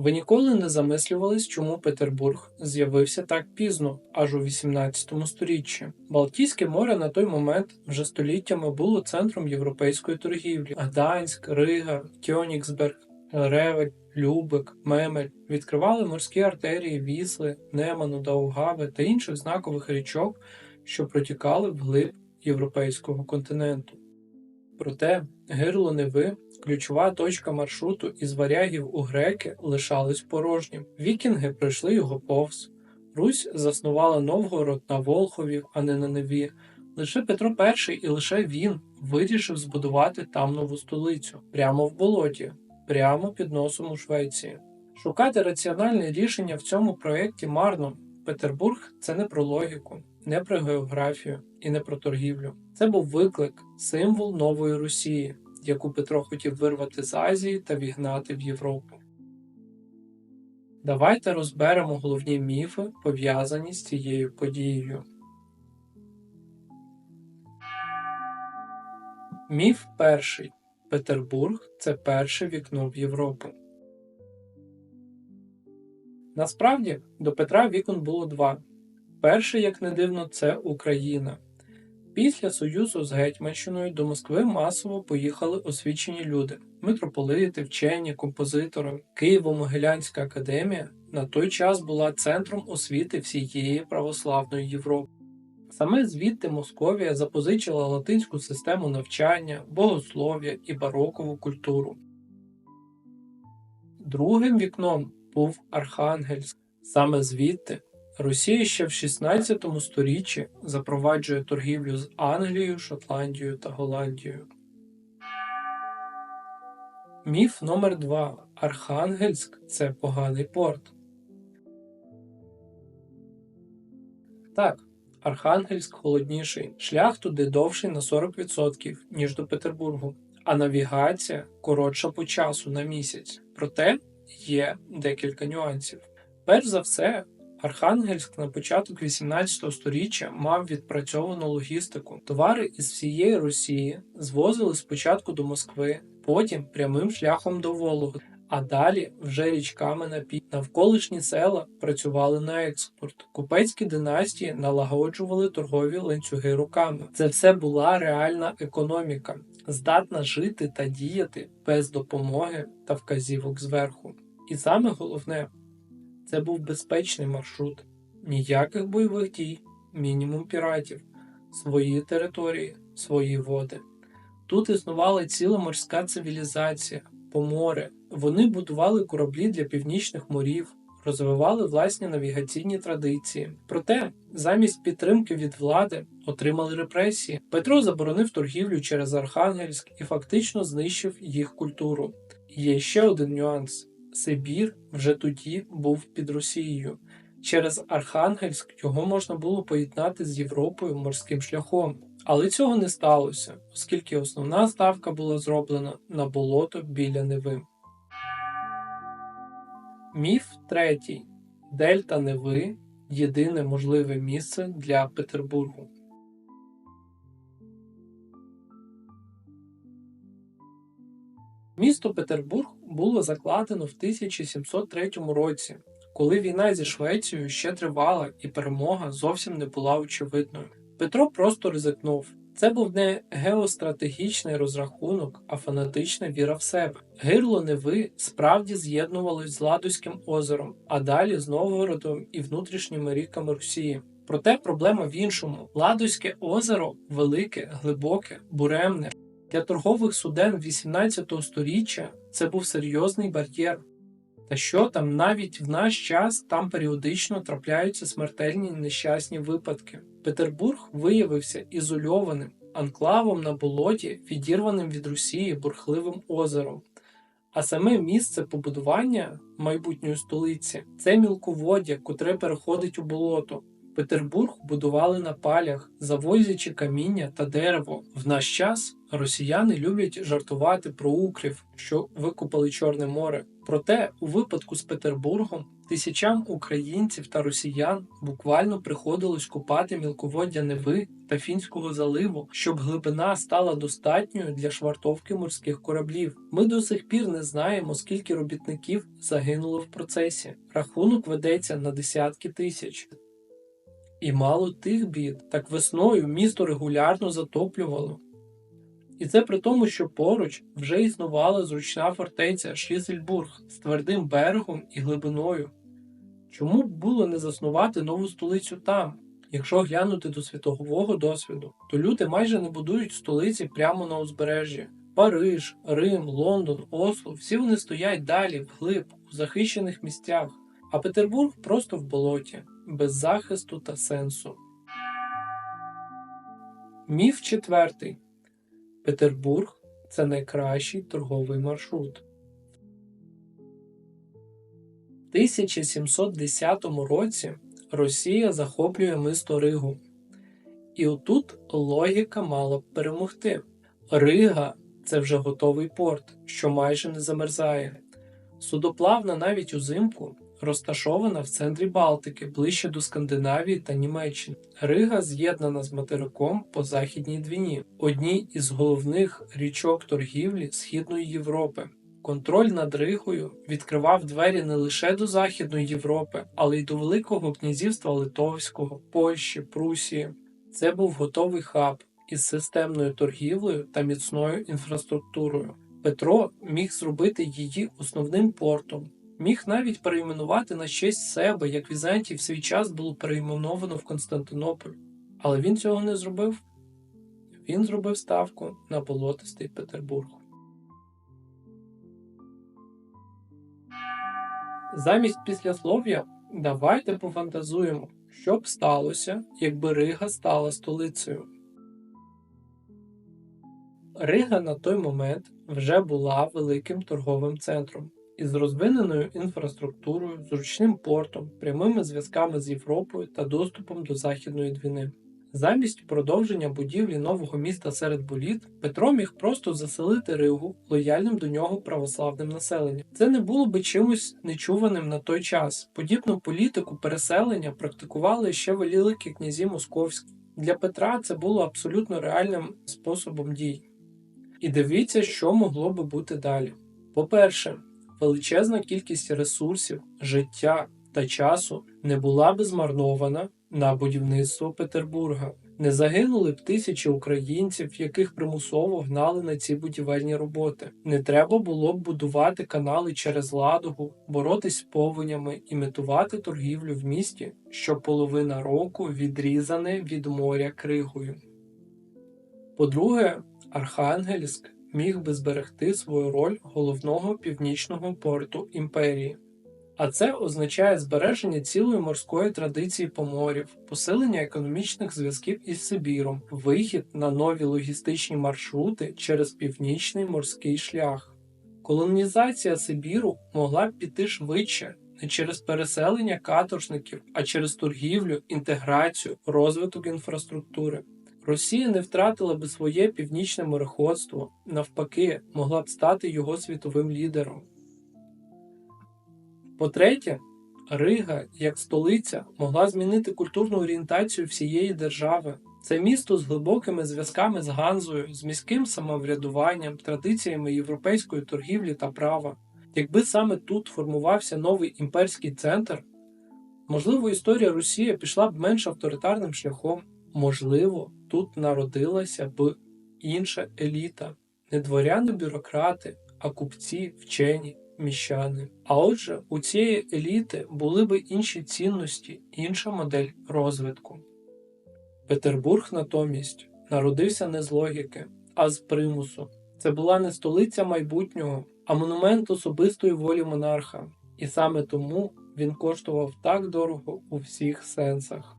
Ви ніколи не замислювались, чому Петербург з'явився так пізно, аж у 18 сторіччі. Балтійське море на той момент вже століттями було центром європейської торгівлі. Гданськ, Рига, Кьонігсберг, Ревель, Любек, Мемель відкривали морські артерії Вісли, Неману, Даугави та інших знакових річок, що протікали вглиб європейського континенту. Проте гирло Неви, ключова точка маршруту із варягів у греки, лишались порожнім. Вікінги пройшли його повз. Русь заснувала Новгород на Волхові, а не на Неві. Лише Петро І і лише він вирішив збудувати там нову столицю прямо в болоті, прямо під носом у Швеції. Шукати раціональне рішення в цьому проєкті марно. Петербург це не про логіку, не про географію і не про торгівлю. Це був виклик, символ нової Росії, яку Петро хотів вирвати з Азії та вігнати в Європу. Давайте розберемо головні міфи, пов'язані з цією подією. Міф перший. Петербург це перше вікно в Європу. Насправді до Петра вікон було два. Перше, як не дивно, це Україна. Після союзу з Гетьманщиною до Москви масово поїхали освічені люди: митрополити, вчені, композитори. Києво-Могилянська академія на той час була центром освіти всієї православної Європи. Саме звідти Московія запозичила латинську систему навчання, богослов'я і барокову культуру. Другим вікном був Архангельськ. Саме звідти Росія ще в 16 сторіччі запроваджує торгівлю з Англією, Шотландією та Голландією. Міф номер 2 Архангельськ це поганий порт. Так, Архангельськ холодніший. Шлях туди довший на 40%, ніж до Петербургу, а навігація коротша по часу на місяць. Проте є декілька нюансів. Перш за все, Архангельськ на початок 18 століття мав відпрацьовану логістику. Товари із всієї Росії звозили спочатку до Москви, потім прямим шляхом до Вологи, а далі вже річками на пів. Навколишні села працювали на експорт. Купецькі династії налагоджували торгові ланцюги руками. Це все була реальна економіка, здатна жити та діяти без допомоги та вказівок зверху. І саме головне. Це був безпечний маршрут, ніяких бойових дій, мінімум піратів, свої території, свої води. Тут існувала ціла морська цивілізація, помори. Вони будували кораблі для північних морів, розвивали власні навігаційні традиції. Проте, замість підтримки від влади отримали репресії. Петро заборонив торгівлю через Архангельськ і фактично знищив їх культуру. Є ще один нюанс. Сибір вже тоді був під Росією. Через Архангельськ його можна було поєднати з Європою морським шляхом. Але цього не сталося, оскільки основна ставка була зроблена на болото біля Неви. Міф третій. Дельта Неви єдине можливе місце для Петербургу. Місто Петербург було закладено в 1703 році, коли війна зі Швецією ще тривала і перемога зовсім не була очевидною. Петро просто ризикнув. Це був не геостратегічний розрахунок, а фанатична віра в себе. Гирло Неви справді з'єднувалось з Ладузьким озером, а далі з Новгородом і внутрішніми ріками Росії. Проте проблема в іншому: Ладузьке озеро велике, глибоке, буремне. Для торгових суден 18 століття це був серйозний бар'єр. Та що там навіть в наш час там періодично трапляються смертельні нещасні випадки. Петербург виявився ізольованим анклавом на болоті, відірваним від Росії бурхливим озером. А саме місце побудування майбутньої столиці це мілководдя, котре переходить у болото. Петербург будували на палях, завозячи каміння та дерево. В наш час росіяни люблять жартувати про укрів, що викопали Чорне море. Проте, у випадку з Петербургом, тисячам українців та росіян буквально приходилось купати мілководдя Неви та Фінського заливу, щоб глибина стала достатньою для швартовки морських кораблів. Ми до сих пір не знаємо, скільки робітників загинуло в процесі. Рахунок ведеться на десятки тисяч. І мало тих бід, так весною місто регулярно затоплювало. І це при тому, що поруч вже існувала зручна фортеця Шлісельбург з твердим берегом і глибиною. Чому б було не заснувати нову столицю там? Якщо глянути до світового досвіду, то люди майже не будують столиці прямо на узбережжі. Париж, Рим, Лондон, Осло всі вони стоять далі, вглиб, у захищених місцях, а Петербург просто в болоті, без захисту та сенсу. Міф четвертий. Петербург це найкращий торговий маршрут. В 1710 році Росія захоплює місто Ригу. І отут логіка мала б перемогти. Рига це вже готовий порт, що майже не замерзає. Судоплавна навіть узимку розташована в центрі Балтики, ближче до Скандинавії та Німеччини. Рига з'єднана з материком по західній двіні, одній із головних річок торгівлі Східної Європи. Контроль над Ригою відкривав двері не лише до Західної Європи, але й до Великого князівства Литовського, Польщі, Прусії. Це був готовий хаб із системною торгівлею та міцною інфраструктурою. Петро міг зробити її основним портом, міг навіть перейменувати на честь себе, як Візантій в свій час було перейменовано в Константинополь. Але він цього не зробив. Він зробив ставку на болотистий Петербург. Замість післяслов'я давайте пофантазуємо, що б сталося, якби Рига стала столицею. Рига на той момент вже була великим торговим центром із розвиненою інфраструктурою, зручним портом, прямими зв'язками з Європою та доступом до Західної двіни. Замість продовження будівлі нового міста серед боліт Петро міг просто заселити Ригу лояльним до нього православним населенням. Це не було би чимось нечуваним на той час. Подібну політику переселення практикували ще великі князі московські. Для Петра це було абсолютно реальним способом дій. І дивіться, що могло би бути далі. По-перше, величезна кількість ресурсів, життя та часу не була би змарнована на будівництво Петербурга. Не загинули б тисячі українців, яких примусово гнали на ці будівельні роботи. Не треба було б будувати канали через Ладогу, боротись з повенями, імітувати торгівлю в місті, що половина року відрізане від моря кригою. По-друге, Архангельськ міг би зберегти свою роль головного північного порту імперії. А це означає збереження цілої морської традиції поморів, посилення економічних зв'язків із Сибіром, вихід на нові логістичні маршрути через північний морський шлях. Колонізація Сибіру могла б піти швидше не через переселення каторжників, а через торгівлю, інтеграцію, розвиток інфраструктури. Росія не втратила би своє північне мореходство, навпаки, могла б стати його світовим лідером. По-третє, Рига, як столиця, могла змінити культурну орієнтацію всієї держави. Це місто з глибокими зв'язками з Ганзою, з міським самоврядуванням, традиціями європейської торгівлі та права. Якби саме тут формувався новий імперський центр, можливо, історія Росії пішла б менш авторитарним шляхом, можливо, тут народилася б інша еліта, не дворяни-бюрократи, а купці, вчені, міщани. А отже, у цієї еліти були би інші цінності, інша модель розвитку. Петербург натомість народився не з логіки, а з примусу. Це була не столиця майбутнього, а монумент особистої волі монарха. І саме тому він коштував так дорого у всіх сенсах.